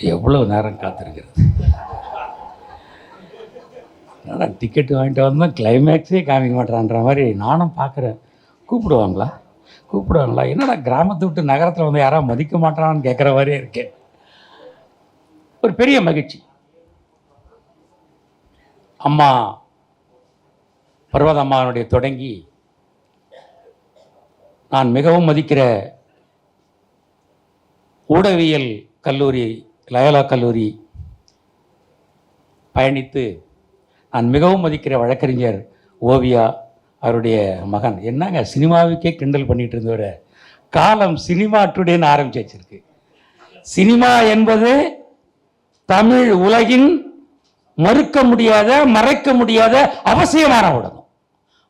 எவ்வளவு நேரம் காத்திருக்கிறது? என்னடா டிக்கெட் வாங்கிட்டு வந்தோம் கிளைமேக்ஸே காமிக்க மாட்டேறான்ற மாதிரி நானும் பார்க்குறேன். கூப்பிடுவாங்களா? கூப்பிடுவாங்களா? என்னடா கிராமத்தை விட்டு நகரத்தில் வந்து யாராவது மதிக்க மாட்டான்னு கேட்குற மாதிரியே இருக்கேன் ஒரு பெரிய மகிழ்ச்சி. அம்மா பர்வதம்மாவனுடைய தொடங்கி நான் மிகவும் மதிக்கிற ஊடகவியல் கல்லூரி லயோலா கல்லூரி பயணித்து நான் மிகவும் மதிக்கிற வழக்கறிஞர் ஓவியா அவருடைய மகன். என்னங்க சினிமாவுக்கே கிண்டல் பண்ணிட்டு இருந்தவரை. காலம் சினிமா டுடேன்னு ஆரம்பிச்சு வச்சிருக்கு. சினிமா என்பது தமிழ் உலகின் மறுக்க முடியாத மறைக்க முடியாத அவசியமான ஊடகம்.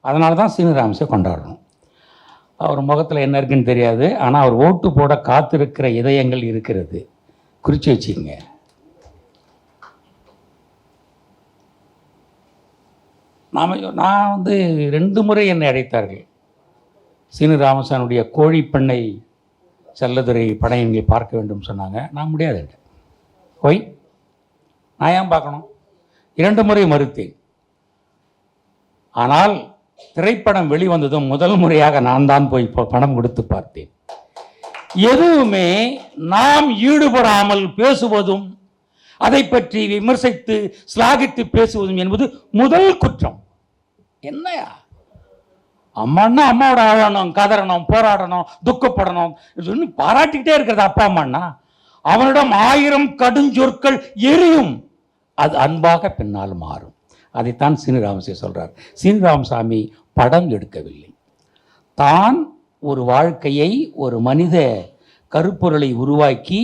அதனால தான் சீனிராமசை கொண்டாடணும். அவர் முகத்தில் என்ன இருக்குன்னு தெரியாது. ஆனால் அவர் ஓட்டு போட காத்திருக்கிற இதயங்கள் இருக்கிறது. குறித்து வச்சுக்கோங்க. நாம் நான் வந்து ரெண்டு முறை என்னை அழைத்தார்கள் சீனு ராமசானுடைய கோழிப்பண்ணை செல்லதுரை படையங்களை பார்க்க வேண்டும் சொன்னாங்க. நான் முடியாது போய் நான் ஏன் பார்க்கணும்? இரண்டு முறை மறுத்தேன். ஆனால் திரைப்படம் வெளிவந்ததும் முதல் முறையாக நான் தான் போய் ப- பணம் கொடுத்து பார்த்தேன். எதுவுமே நாம் ஈடுபடாமல் பேசுவதும் அதை பற்றி விமர்சித்து ஸ்லாகித்து பேசுவதும் என்பது முதல் குற்றம். என்னையா? அம்மான்னா அம்மாவோட அழணும் கதறணும் போராடணும் துக்கப்படணும் இது பாராட்டிக்கிட்டே இருக்கிறது அப்பா அம்மான்னா. அவனிடம் ஆயிரம் கடுஞ்சொற்கள் எரியும். அது அன்பாக பின்னால் மாறும். அதைத்தான் சீனிராமசாமி சொல்றார். சீனிராமசாமி படம் எடுக்கவில்லை. தான் ஒரு வாழ்க்கையை ஒரு மனித கருப்பொருளை உருவாக்கி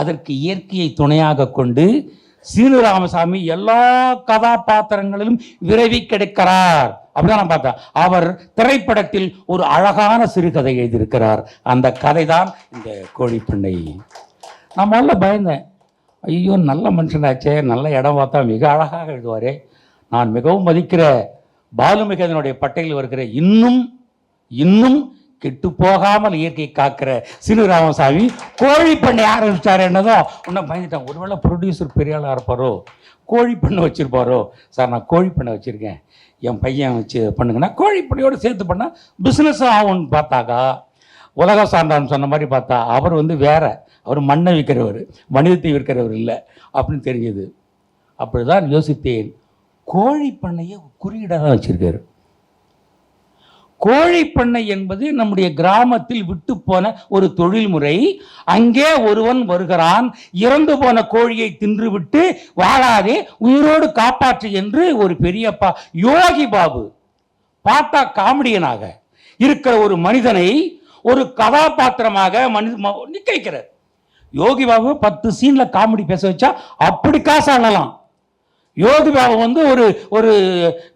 அதற்கு இயற்கையை துணையாக கொண்டு சீனுராமசாமி எல்லா கதாபாத்திரங்களிலும் விரைவி கிடைக்கிறார். அப்படிதான் நான் பார்த்தேன். அவர் திரைப்படத்தில் ஒரு அழகான சிறுகதை எழுதியிருக்கிறார். அந்த கதை தான் இந்த கோழிப்பண்ணை. நான் முதல்ல பயந்தேன். ஐயோ நல்ல மனுஷனாச்சே நல்ல இடம் பார்த்தா மிக அழகாக எழுதுவாரே. நான் மிகவும் மதிக்கிற பாலுமிகதனுடைய பட்டையில் வருகிற இன்னும் இன்னும் கெட்டு போகாமல் இயற்கை காக்கிற சிறு ராமசாமி கோழி பண்ணை ஆரம்பிச்சார் என்னதோ? உன்னை பயந்துட்டான். ஒருவேளை ப்ரொடியூசர் பெரிய ஆளாக இருப்பாரோ? கோழி பண்ணை வச்சுருப்பாரோ? சார் நான் கோழி பண்ணை வச்சுருக்கேன். என் பையன் வச்சு பண்ணுங்கன்னா கோழி பண்ணையோடு சேர்த்து பண்ணால் பிஸ்னஸ் ஆகும்னு பார்த்தாக்கா உலக சான்றான் சொன்ன மாதிரி பார்த்தா அவர் வந்து வேற. அவர் மண்ணை விற்கிறவர் மனிதத்தை விற்கிறவர் இல்லை அப்படின்னு தெரிஞ்சது. அப்படிதான் யோசித்தேன். கோழி பண்ணையை குறியீடாக தான் வச்சுருக்காரு. கோழிப்பண்ணை என்பது நம்முடைய கிராமத்தில் விட்டு போன ஒரு தொழில்முறை. அங்கே ஒருவன் வருகிறான் இறந்து போன கோழியை தின்றுவிட்டு வாழாதே உயிரோடு காப்பாற்று என்று ஒரு பெரியப்பா யோகி பாபு பார்த்தா காமெடியனாக இருக்கிற ஒரு மனிதனை ஒரு கதாபாத்திரமாக மனித ம- நிக்க வைக்கிறார் யோகி பாபு பத்து சீன்ல காமெடி பேச வச்சா அப்படி காசு அள்ளலாம் யோகி வந்து ஒரு ஒரு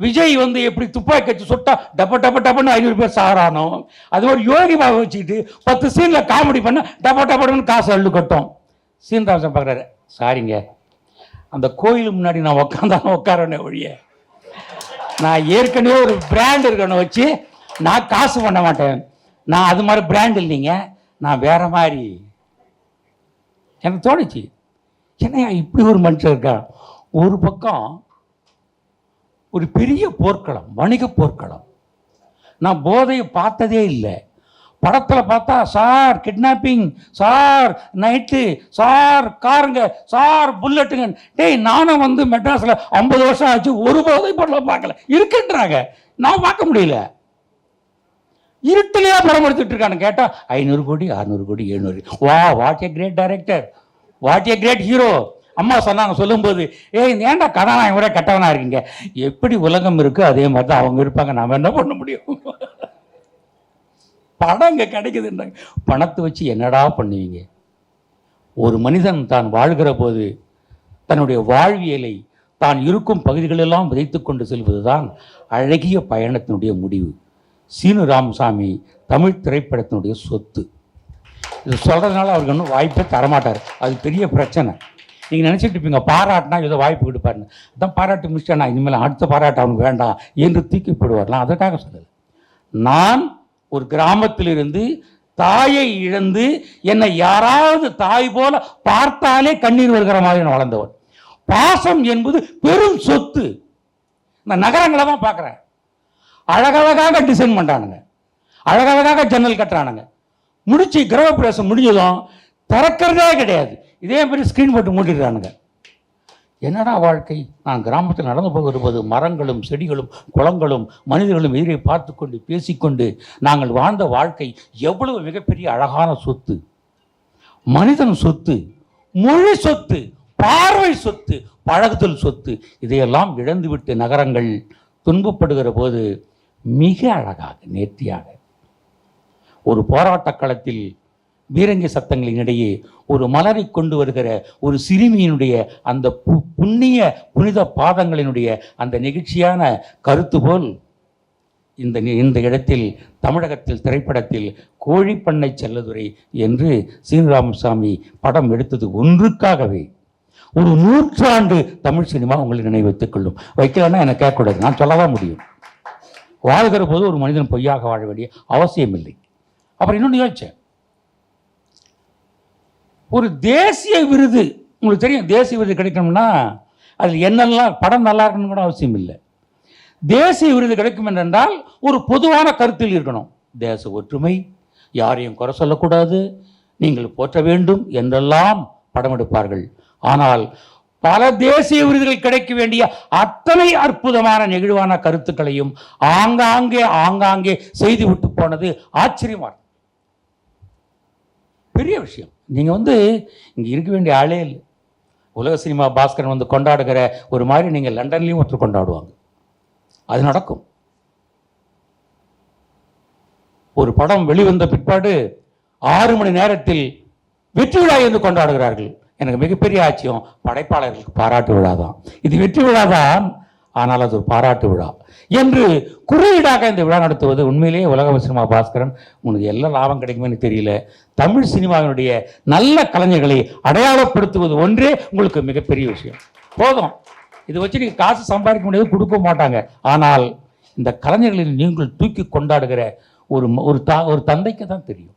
விஜய் வந்து எப்படி துப்பாக்கி வச்சு சுட்டா டப்ப டப்ப டப்பன்னு ஐநூறு பேர் சாகரானோ அது ஒரு யோகி பாபு வச்சுக்கிட்டு பத்து சீனில் காமெடி பண்ண டப்ப டப்படன்னு காசு அள்ளு கட்டும் சீன்ராசன் பார்க்குறாரு சாரிங்க அந்த கோயில் முன்னாடி நான் உட்காந்தாலும் உட்காரனே ஒழிய. நான் ஏற்கனவே ஒரு பிராண்ட் இருக்கணும் வச்சு நான் காசு பண்ண மாட்டேன். நான் அது மாதிரி பிராண்ட் இல்லைங்க நான் வேற மாதிரி. எனக்கு தோணுச்சு என்னையா இப்படி ஒரு மனுஷன் இருக்கான்? ஒரு பக்கம் ஒரு பெரிய போர்க்களம் வணிக போர்க்களம். நான் போதையை பார்த்ததே இல்லை. படத்தில் பார்த்தா sir kidnapping sir night sir காருங்க sir புல்லட்டுங்க டேய் நானும் வந்து மெட்ராஸில் ஐம்பது வருஷம் ஆச்சு ஒரு போதை படம் பார்க்கல. இருக்குன்றாங்க. நான் பார்க்க முடியல. இருட்டிலேயே படம் எடுத்துட்டு இருக்கானு கேட்டால் ஐநூறு கோடி அறுநூறு கோடி எழுநூறு வா what a great director what a great hero அம்மா சொன்னாங்க சொல்லும்போது ஏய் ஏன்டா கதாநாயகம் கூட கெட்டவனாக இருக்கீங்க? எப்படி உலகம் இருக்கோ அதே மாதிரி தான் அவங்க இருப்பாங்க. நாம் என்ன பண்ண முடியும்? படம் இங்கே கிடைக்குதுன்றாங்க. பணத்தை வச்சு என்னடா பண்ணுவீங்க? ஒரு மனிதன் தான் வாழ்கிற போது தன்னுடைய வாழ்வியலை தான் இருக்கும் பகுதிகளெல்லாம் விதைத்து கொண்டு செல்வதுதான் அழகிய பயணத்தினுடைய முடிவு. சீனு ராமசாமி தமிழ் திரைப்படத்தினுடைய சொத்து. இது சொல்கிறதுனால அவருக்கு ஒன்றும் வாய்ப்பே தரமாட்டார். அது பெரிய பிரச்சனை. நீங்கள் நினச்சிட்டு இருப்பீங்க பாராட்டினா ஏதோ வாய்ப்பு கொடுப்பாருன்னு. அதான் பாராட்டி முடிச்சிட்டேன் இனிமேல் அடுத்த பாராட்டு அவனுக்கு வேண்டாம் என்று தூக்கி போடுவார்லாம் அதற்காக சொல்லலை. நான் ஒரு கிராமத்திலிருந்து தாயை இழந்து என்னை யாராவது தாய் போல பார்த்தாலே கண்ணீர் வருகிற மாதிரி நான் வளர்ந்தவன் பாசம் என்பது பெரும் சொத்து. இந்த நகரங்களை தான் பார்க்குறேன். அழகழகாக டிசைன் பண்ணுறானுங்க அழகழகாக ஜன்னல் கட்டுறானுங்க. முடிச்சு கிரகப்பிரவேசம் முடிஞ்சதும் திறக்கிறதே கிடையாது. இதே மாதிரி ஸ்க்ரீன் போட்டு மூட்டிடுறானுங்க என்னடா வாழ்க்கை? நான் கிராமத்தில் நடந்து போகிற மரங்களும் செடிகளும் குளங்களும் மனிதர்களும் எதிரே பார்த்து கொண்டு பேசிக்கொண்டு நாங்கள் வாழ்ந்த வாழ்க்கை எவ்வளவு மிகப்பெரிய அழகான சொத்து. மனிதன் சொத்து மொழி சொத்து பார்வை சொத்து பழகுதல் சொத்து இதையெல்லாம் இழந்துவிட்டு நகரங்கள் துன்பப்படுகிற போது மிக அழகாக நேர்த்தியாக ஒரு போராட்டக் களத்தில் பீரங்கி சத்தங்களின் இடையே ஒரு மலரை கொண்டு வருகிற ஒரு சிறுமியினுடைய அந்த பு- புண்ணிய புனித பாதங்களினுடைய அந்த நெகிழ்ச்சியான கருத்து போல் இந்த இந்த இடத்தில் தமிழகத்தில் திரைப்படத்தில் கோழிப்பண்ணை செல்லதுரை என்று சீனிராமசாமி படம் எடுத்தது ஒன்றுக்காகவே. ஒரு நூற்றாண்டு தமிழ் சினிமா உங்களை நினைவைத்துக் கொள்ளும். வைக்கலன்னா எனக்கு கேட்கக்கூடாது. நான் சொல்லதான் முடியும். வாழ்கிற போது ஒரு மனிதன் பொய்யாக வாழ வேண்டிய அவசியம் இல்லை அப்புறம் இன்னொன்று யோசிச்சேன். ஒரு தேசிய விருது. உங்களுக்கு தெரியும் தேசிய விருது கிடைக்கணும்னா அதில் என்னெல்லாம் படம் நல்லா இருக்கணும் கூட அவசியம் இல்லை. தேசிய விருது கிடைக்கும் என்றால் ஒரு பொதுவான கருத்தில் இருக்கணும். தேச ஒற்றுமை யாரையும் குறை சொல்லக்கூடாது நீங்கள் போற்ற வேண்டும் என்றெல்லாம் படம் எடுப்பார்கள். ஆனால் பல தேசிய விருதுகள் கிடைக்க வேண்டிய அத்தனை அற்புதமான நெகிழ்வான கருத்துக்களையும் ஆங்காங்கே ஆங்காங்கே செய்து விட்டு போனது ஆச்சரியமாக பெரிய விஷயம். நீங்கள் வந்து இங்கே இருக்க வேண்டிய ஆளே இல்லை. உலக சினிமா பாஸ்கரன் வந்து கொண்டாடுகிற ஒரு மாதிரி நீங்கள் லண்டன்லேயும் ஒருத்தர் கொண்டாடுவாங்க. அது நடக்கும். ஒரு படம் வெளிவந்த பிற்பாடு ஆறு மணி நேரத்தில் வெற்றி விழா என்று கொண்டாடுகிறார்கள். எனக்கு மிகப்பெரிய ஆச்சரியம். படைப்பாளர்களுக்கு பாராட்டு விழா தான் இது வெற்றி விழா தான் ஆனால் அது ஒரு பாராட்டு விழா. என்று குறியீடாக இந்த விழா நடத்துவது உண்மையிலேயே உலக சினிமா பாஸ்கரன். உனக்கு எல்லாம் லாபம் கிடைக்குமேன்னு தெரியல. தமிழ் சினிமாவினுடைய நல்ல கலைஞர்களை அடையாளப்படுத்துவது ஒன்றே உங்களுக்கு மிகப்பெரிய விஷயம். போதும். இதை வச்சு நீங்கள் காசு சம்பாதிக்க முடியாது கொடுக்க மாட்டாங்க. ஆனால் இந்த கலைஞர்களை நீங்கள் தூக்கி கொண்டாடுகிற ஒரு ஒரு தா ஒரு தந்தைக்கு தான் தெரியும்.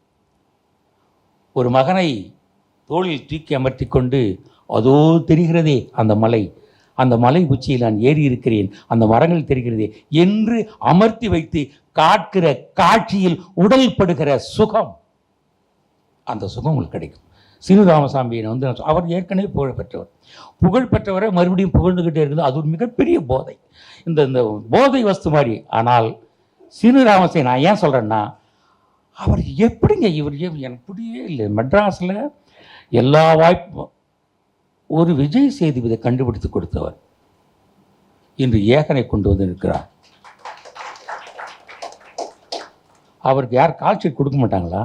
ஒரு மகனை தோளில் தூக்கி அமர்த்தி கொண்டு அதோ தெரிகிறதே அந்த மலை அந்த மலை உச்சியில் நான் ஏறி இருக்கிறேன். அந்த மரங்கள் தெரிகிறதே. என்று அமர்த்தி வைத்து காட்கிற காட்சியில் உடல் படுகிற சுகம். அந்த சுகம் உங்களுக்கு கிடைக்கும். சீனு ராமசாமியை வந்து அவர் ஏற்கனவே புகழ் பெற்றவர். புகழ் பெற்றவரை மறுபடியும் புகழ்ந்துக்கிட்டே இருக்குது அது ஒரு மிகப்பெரிய போதை. இந்த இந்த போதை வஸ்து மாதிரி. ஆனால் சீனு ராமசாமி நான் ஏன் சொல்கிறேன்னா அவர் எப்படிங்க இவர் எனக்கு புரியவே இல்லை. மெட்ராஸில் எல்லா வாய்ப்பும் ஒரு விஜய் சேதுபதியை கண்டுபிடித்து கொடுத்தவர் இன்று ஏகனை கொண்டு வந்து நிற்கிறார். அவருக்கு யார் கால்ஷீட் கொடுக்க மாட்டாங்களா?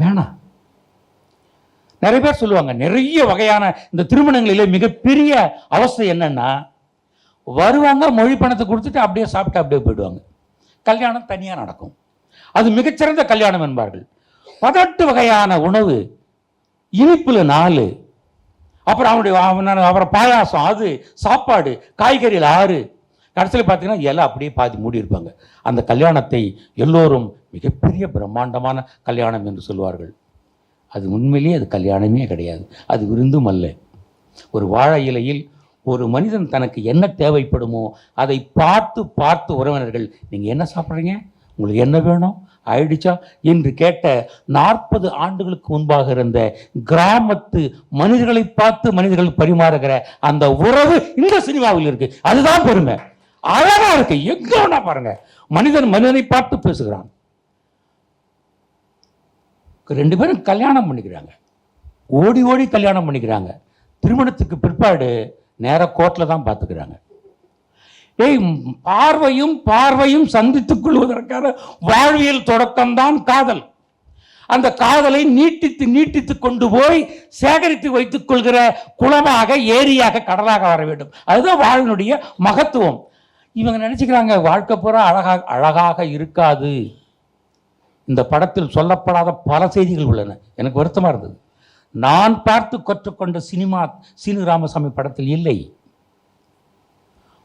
வேணாம் நிறைய பேர் சொல்லுவாங்க நிறைய வகையான இந்த திருமணங்களிலே மிகப்பெரிய அவஸ்தை என்னன்னா வருவாங்க மொழி பணத்தை கொடுத்துட்டு அப்படியே சாப்பிட்டு அப்படியே போயிடுவாங்க. கல்யாணம் தனியாக நடக்கும். அது மிகச்சிறந்த கல்யாணம் என்பார்கள். பதினெட்டு வகையான உணவு இனிப்பில் நாலு அப்புறம் அவனுடைய அவன- அப்புறம் பாயாசம் அது சாப்பாடு காய்கறிகள் ஆறு. கடைசியில் பார்த்தீங்கன்னா எல்லாம் அப்படியே பாதி மூடி இருப்பாங்க. அந்த கல்யாணத்தை எல்லோரும் மிகப்பெரிய பிரம்மாண்டமான கல்யாணம் என்று சொல்வார்கள். அது உண்மையிலேயே அது கல்யாணமே கிடையாது. அது விருந்தும் அல்ல. ஒரு வாழை இலையில் ஒரு மனிதன் தனக்கு என்ன தேவைப்படுமோ அதை பார்த்து பார்த்து உறவினர்கள் நீங்கள் என்ன சாப்பிட்றீங்க? உங்களுக்கு என்ன வேணும்? ஆயிடுச்சா? என்று கேட்ட நாற்பது ஆண்டுகளுக்கு முன்பாக இருந்த கிராமத்து மனிதர்களை பார்த்து மனிதர்கள் பரிமாறுகிற அந்த உறவு இந்த சினிமாவில் இருக்கு. அதுதான் பெருமை. அழகா இருக்கு. எங்க வேணா பாருங்க. மனிதன் மனிதனை பார்த்து பேசுகிறான். ரெண்டு பேரும் கல்யாணம் பண்ணிக்கிறாங்க. ஓடி ஓடி கல்யாணம் பண்ணிக்கிறாங்க. திருமணத்துக்கு பிற்பாடு நேர கோர்ட்டில் தான் பார்த்துக்கிறாங்க ஏய் பார்வையும் பார்வையும் சந்தித்துக் கொள்வதற்கான வாழ்வியல் தொடக்கம்தான் காதல். அந்த காதலை நீட்டித்து நீட்டித்து கொண்டு போய் சேகரித்து வைத்துக் கொள்கிற குளமாக ஏரியாக கடலாக வர வேண்டும். அதுதான் வாழ்வினுடைய மகத்துவம். இவங்க நினைச்சுக்கிறாங்க வாழ்க்கை பூரா அழகாக அழகாக இருக்காது. இந்த படத்தில் சொல்லப்படாத பல செய்திகள் உள்ளன. எனக்கு வருத்தமாக இருந்தது. நான் பார்த்து கற்றுக்கொண்ட சினிமா சீனு ராமசாமி படத்தில் இல்லை.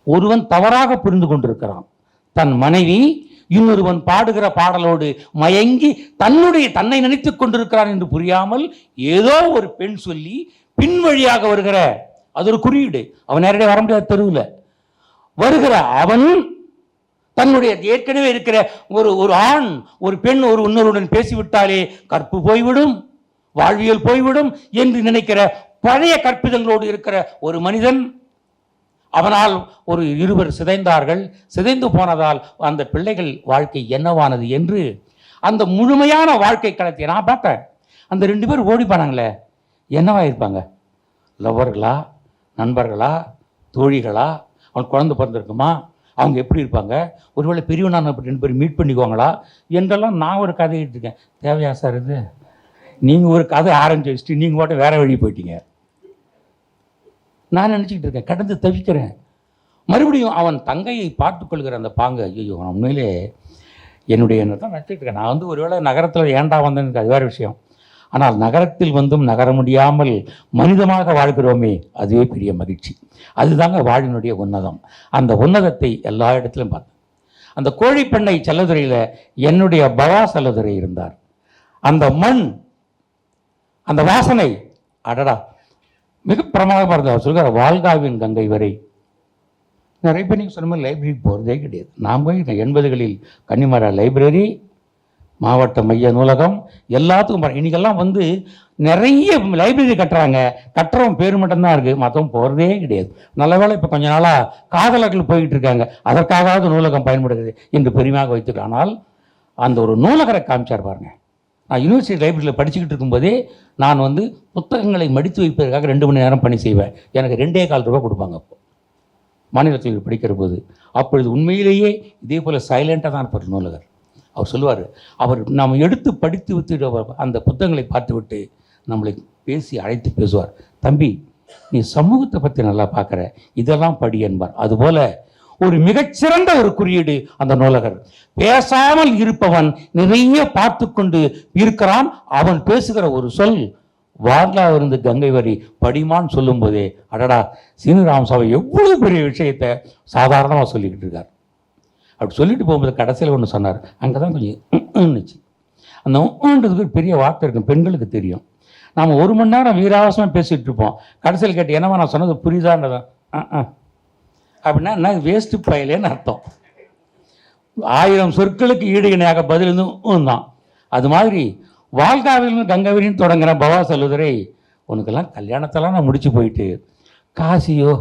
ஒருவன் தவறாக புரிந்து கொண்டிருக்கிறான். தன் மனைவி இன்னொருவன் பாடுகிற பாடலோடு மயங்கி தன்னுடைய தன்னை நினைத்துக் கொண்டிருக்கிறான் என்று புரியாமல் ஏதோ ஒரு பெண் சொல்லி பின் வழியாக வருகிற அது ஒரு குறியீடு. அவன் நேரடியாக வர முடியாத தெருவில். வருகிற அவன் தன்னுடைய ஏற்கனவே இருக்கிற ஒரு ஒரு ஆண் ஒரு பெண் ஒரு இன்னொருடன் பேசிவிட்டாலே கற்பு போய்விடும் வாழ்வியல் போய்விடும் என்று நினைக்கிற பழைய கற்பிதங்களோடு இருக்கிற ஒரு மனிதன் அவனால் ஒரு இருவர் சிதைந்தார்கள். சிதைந்து போனதால் அந்த பிள்ளைகள் வாழ்க்கை என்னவானது என்று அந்த முழுமையான வாழ்க்கை களத்தை நான் பார்த்தேன் அந்த ரெண்டு பேர் ஓடி போனாங்களே என்னவா இருப்பாங்க? லவ்வர்களா நண்பர்களா தோழிகளா? அவன் குழந்தை பிறந்திருக்குமா? அவங்க எப்படி இருப்பாங்க? ஒருவேளை பெரியவனான ரெண்டு பேர் மீட் பண்ணிக்குவாங்களா? என்றெல்லாம் நான் ஒரு கதை இருக்கேன் தேவையா சார் இது? நீங்கள் ஒரு கதை ஆரம்பிச்சு வச்சுட்டு நீங்கள் மட்டும் வேறு வழி போயிட்டீங்க. நான் நினச்சிக்கிட்டு இருக்கேன் கடந்து தவிக்கிறேன். மறுபடியும் அவன் தங்கையை பார்த்துக்கொள்கிற அந்த பாங்கு ஐயோ நான் உண்மையிலே என்னுடைய என்ன தான் நினச்சிட்டு இருக்கேன். நான் வந்து ஒருவேளை நகரத்தில் ஏண்டா வந்தேன்னு அது வேறு விஷயம். ஆனால் நகரத்தில் வந்தும் நகர முடியாமல் மனிதமாக வாழ்கிறோமே அதுவே பெரிய மகிழ்ச்சி. அதுதாங்க வாழ்வினுடைய உன்னதம். அந்த உன்னதத்தை எல்லா இடத்துலையும் பார்த்தேன் அந்த கோழிப்பண்ணை செல்லதுறையில் என்னுடைய பவா செல்லதுறை இருந்தார். அந்த மண் அந்த வாசனை அடடா மிக பிரமாதமாக இருந்தது. அவர் சொல்கிறார் வால்காவின் கங்கை வரை. நிறைய பேர் நீங்கள் சொன்ன மாதிரி லைப்ரரிக்கு போகிறதே கிடையாது. நாம் போய் இந்த எண்பதுகளில் கன்னிமரா லைப்ரரி மாவட்ட மைய நூலகம் எல்லாத்துக்கும் இன்றைக்கெல்லாம் வந்து நிறைய லைப்ரரி கட்டுறாங்க. கட்டுறவன் பேர் மட்டும்தான் இருக்குது மற்றவன் போகிறதே கிடையாது. நல்ல வேலை இப்போ கொஞ்ச நாளாக காதலர்கள் போய்கிட்டு இருக்காங்க. அதற்காகவாவது நூலகம் பயன்படுகிறது என்று பெருமையாக வைத்துக்கலாம் ஆனால் அந்த ஒரு நூலகரை காமிச்சார் பாருங்கள் நான் யூனிவர்சிட்டி லைப்ரரியில் படிச்சுக்கிட்டு இருக்கும்போதே நான் வந்து புத்தகங்களை மடித்து வைப்பதற்காக ரெண்டு மணி நேரம் பணி செய்வேன். எனக்கு ரெண்டே கால் ரூபாய் கொடுப்பாங்க அப்போ. மாநிலத்தில் படிக்கிற போது. அப்பொழுது உண்மையிலேயே இதே போல் சைலண்ட்டாக தான் இருப்பார் நூலகர். அவர் சொல்லுவார் அவர் நாம் எடுத்து படித்து விட்டு அந்த புத்தகங்களை பார்த்துவிட்டு நம்மளை பேசி அழைத்து பேசுவார். தம்பி நீ சமூகத்தை பற்றி நல்லா பார்க்குற. இதெல்லாம் படி என்பார். அதுபோல் ஒரு மிகச்சிறந்த ஒரு குறியீடு அந்த நூலகர். பேசாமல் இருப்பவன் நிறைய பார்த்து கொண்டு இருக்கிறான். அவன் பேசுகிற ஒரு சொல் வார்லா கங்கை வரி படிமான்னு சொல்லும்போதே அடடா சீனிராமசாமி எவ்வளவு பெரிய விஷயத்தை சாதாரணமாக சொல்லிக்கிட்டு இருக்கார். அப்படி சொல்லிட்டு போகும்போது கடைசியில் ஒன்று சொன்னார். அங்கே தான் கொஞ்சம் அந்த ஊன்றதுக்கு ஒரு பெரிய வார்த்தை இருக்கும் பெண்களுக்கு தெரியும். நாம் ஒரு மணி நேரம் வீராவசமாக பேசிகிட்டு இருப்போம். கடைசியில் கேட்டு என்னவா நான் சொன்னது புரியுதான்றதான் ஆ அப்படின்னா என்ன? வேஸ்ட்டு பயலேன்னு அர்த்தம். ஆயிரம் சொற்களுக்கு ஈடு இணையாக பதில் இருந்தும் தான். அது மாதிரி வாழ்காவிலும் கங்கவிரின்னு தொடங்குற பவா செல்லுதுரை உனக்கெல்லாம் கல்யாணத்தெல்லாம் நான் முடிச்சு போயிட்டு காசியோ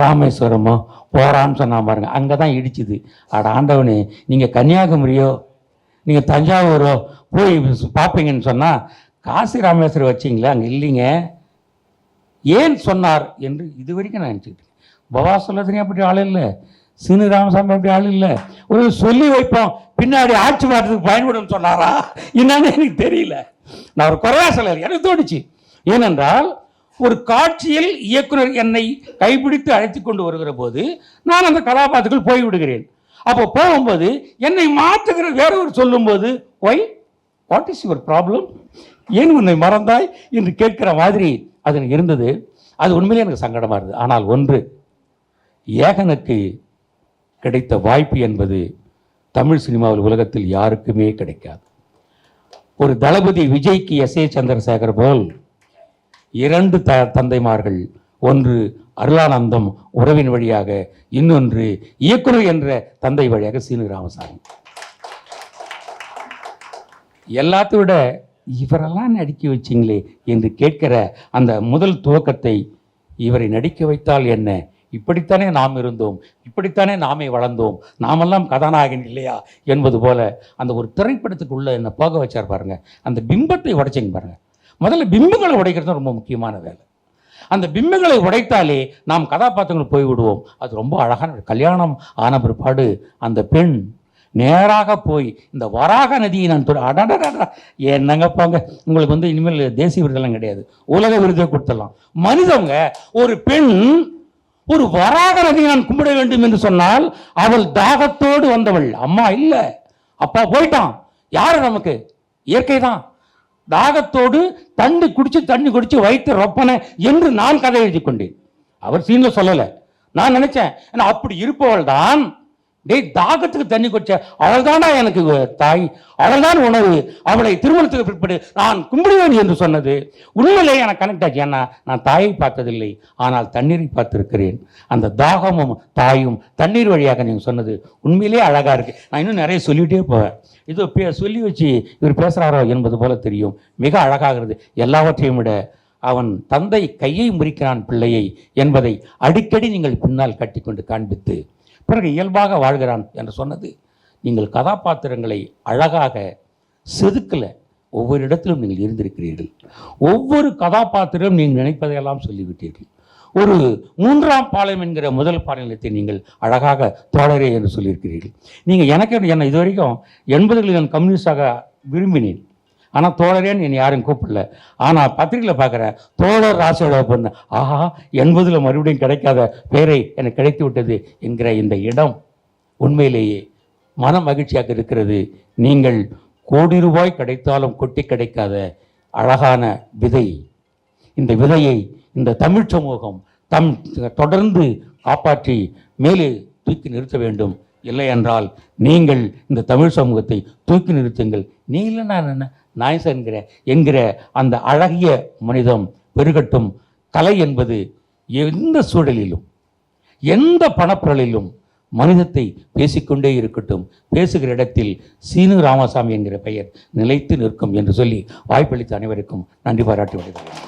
ராமேஸ்வரமோ போகிறான்னு சொன்னால் பாருங்க அங்கே தான் இடிச்சுது. அட ஆண்டவனே நீங்கள் கன்னியாகுமரியோ நீங்கள் தஞ்சாவூரோ போய் பார்ப்பீங்கன்னு சொன்னால் காசி ராமேஸ்வரம் வச்சிங்களே அங்கே இல்லைங்க. ஏன் சொன்னார் என்று இது வரைக்கும் நான் நினச்சிக்கிட்டேன். பவா சொல்லதுங்க அப்படி ஆள் இல்லை. சீனு ராமசாமி அப்படி ஆள் இல்லை. ஒரு சொல்லி வைப்போம். பின்னாடி ஆட்சி மாற்றத்துக்கு பயன்படும் சொன்னாரா? என்னன்னு எனக்கு தெரியல. நான் ஒரு குறையா சொல்ல எனக்கு தோணுச்சு. ஏனென்றால் ஒரு காட்சியில் இயக்குனர் என்னை கைப்பிடித்து அழைத்து கொண்டு வருகிற போது நான் அந்த கதாபாத்திரத்தில் போய் விடுகிறேன் அப்போ போகும்போது என்னை மாற்றுகிற வேற ஒரு சொல்லும்போது why what is your problem ஏன் உன்னை மறந்தாய்? என்று கேட்கிற மாதிரி அது எனக்கு இருந்தது. அது உண்மையிலே எனக்கு சங்கடமாக இருந்தது. ஆனால் ஒன்று ஏகனுக்கு கிடைத்த வாய்ப்பு என்பது தமிழ் சினிமாவில் உலகத்தில் யாருக்குமே கிடைக்காது. ஒரு தளபதி விஜய்க்கு எஸ் ஏ சந்திரசேகர் போல் இரண்டு த தந்தைமார்கள் ஒன்று அருளானந்தம் உறவின் வழியாக இன்னொன்று இயக்குனர் என்ற தந்தை வழியாக சீனு ராமசாமி. எல்லாத்தையும் விட இவரெல்லாம் நடிக்க வச்சிங்களே என்று கேட்கிற அந்த முதல் துவக்கத்தை இவரை நடிக்க வைத்தால் என்ன? இப்படித்தானே நாம் இருந்தோம் இப்படித்தானே நாமே வளர்ந்தோம் நாமெல்லாம் கதாநாயகன் இல்லையா என்பது போல அந்த ஒரு திரைப்படத்துக்குள்ளே என்ன போக வச்சார் பாருங்க அந்த பிம்பத்தை உடைச்சிங்க பாருங்க. முதல்ல பிம்பங்களை உடைக்கிறது ரொம்ப முக்கியமான வேலை. அந்த பிம்பங்களை உடைத்தாலே நாம் கதாபாத்திரங்கள் போய்விடுவோம். அது ரொம்ப அழகான கல்யாணம் ஆன பிற்பாடு அந்த பெண் நேராக போய் இந்த வராக நதியை நான் தொட என்னங்கப்பாங்க உங்களுக்கு வந்து இனிமேல் தேசிய விருதெல்லாம் கிடையாது உலக விருதை கொடுத்துடலாம் மனிதவங்க ஒரு பெண் ஒரு வராக நான் கும்பிட வேண்டும் என்று சொன்னால் அவள் தாகத்தோடு வந்தவள். அம்மா இல்ல. அப்பா போயிட்டான். யாரு நமக்கு? இயற்கை தான் தாகத்தோடு தண்ணி குடிச்சு தண்ணி குடிச்சு வைத்து ரொப்பன என்று நான் கதை எழுதி கொண்டேன் அவர் சீன்ல சொல்லலை. நான் நினைச்சேன் ஏன்னா அப்படி இருப்பவள் தான் டேய் தாகத்துக்கு தண்ணி குடிச்ச அவள் தானா எனக்கு தாய். அவள் தான் உணவு. அவளை திருமணத்துக்கு பிற்படு நான் கும்பிடுவேன் என்று சொன்னது. உண்மையிலே எனக்கு கனெக்ட் ஆச்சு. ஏன்னா நான் தாயை பார்த்ததில்லை. ஆனால் தண்ணீரை பார்த்திருக்கிறேன். அந்த தாகமும் தாயும் தண்ணீர் வழியாக நீங்கள் சொன்னது உண்மையிலே அழகாக இருக்குது நான் இன்னும் நிறைய சொல்லிகிட்டே போவேன். இது பே- சொல்லி வச்சு இவர் பேசுகிறாரோ என்பது போல தெரியும். மிக அழகாகிறது. எல்லாவற்றையும் விட அவன் தந்தை கையை முறிக்கிறான் பிள்ளையை என்பதை அடிக்கடி நீங்கள் பின்னால் கட்டிக்கொண்டு காண்பித்து பிறகு இயல்பாக வாழ்கிறான் என்று சொன்னது. நீங்கள் கதாபாத்திரங்களை அழகாக செதுக்கல. ஒவ்வொரு இடத்திலும் நீங்கள் இருந்திருக்கிறீர்கள். ஒவ்வொரு கதாபாத்திரம் நீங்கள் நினைப்பதையெல்லாம் சொல்லிவிட்டீர்கள். ஒரு மூன்றாம் பாளையம் என்கிற முதல் பாடநிலத்தை நீங்கள் அழகாக தோழரே என்று சொல்லியிருக்கிறீர்கள். நீங்கள் எனக்கு என்ன இது வரைக்கும் எண்பதுகளில் நான் கம்யூனிஸ்டாக விரும்பினேன். ஆனால் தோழரேன்னு என்னை யாரும் கூப்பிடல. ஆனால் பத்திரிகையில் பார்க்குறேன் தோழர் ராசியோட பொண்ணு ஆஹா எண்பதில் மறுபடியும் கிடைக்காத பேரை எனக்கு கிடைத்து விட்டது என்கிற இந்த இடம் உண்மையிலேயே மன மகிழ்ச்சியாக இருக்கிறது. நீங்கள் கோடி ரூபாய் கிடைத்தாலும் கொட்டி கிடைக்காத அழகான விதை. இந்த விதையை இந்த தமிழ் சமூகம் தம் தொடர்ந்து காப்பாற்றி மேலே தூக்கி நிறுத்த வேண்டும். இல்லை என்றால் நீங்கள் இந்த தமிழ் சமூகத்தை தூக்கி நிறுத்துங்கள் நீ இல்லை நான் என்ன நான் என்கிற என்கிற அந்த அழகிய மனிதம் பெருகட்டும். கலை என்பது எந்த சூழலிலும் எந்த பணப்பொருளிலும் மனிதத்தை பேசிக்கொண்டே இருக்கட்டும். பேசுகிற இடத்தில் சீனு ராமசாமி என்கிற பெயர் நிலைத்து நிற்கும் என்று சொல்லி வாய்ப்பளித்த அனைவருக்கும் நன்றி பாராட்டி வருகிறேன்